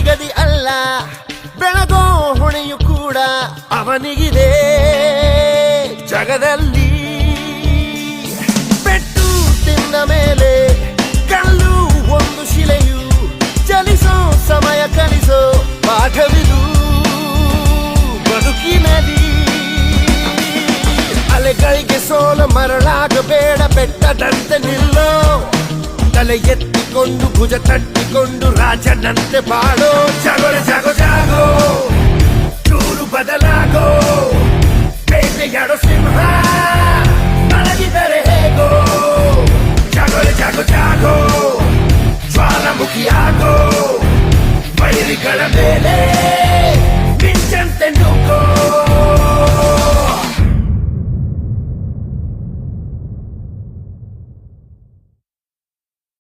ನಿಗದಿ ಅಲ್ಲ, ಬೆಳಗೋ ಹೊಣೆಯು ಕೂಡ ಅವನಿಗಿದೆ. ಜಗದಲ್ಲಿ ಪೆಟ್ಟು ತಿಂದ ಮೇಲೆ ಕಲ್ಲು ಒಂದು ಶಿಲೆಯು ಚಲಿಸೋ ಸಮಯ ಕಲಿಸೋ ಪಾಠವಿದು ಬದುಕಿನಲ್ಲಿ ಅಲೆಗಳಿಗೆ ಸೋಲ ಮರಳಾಗಬೇಡ, ಬೆಟ್ಟದಂತೆ ನಿಲ್ಲೋ ತಲೆ ಎತ್ತಿಕೊಂಡು ಭುಜ ತಟ್ಟಿಕೊಂಡು ರಾಜನಂತೆ ಬಾಳೋ ಜಾಗೋರ ಜಾಗೋ ಜಾಗೋ ನೂರು ಬದಲಾಗೋ ಬೇಟೆಯಾಡೋ ಸಿಂಹ ಮಲಗಿದರೆ ಹೇಗೋ ಜಾಗೋರ ಜಾಗೋ ಜಾಗೋ ಜ್ವಾಲಾಮುಖಿಯಾಗೋ ಬೈರಿಗಳ ಮೇಲೆ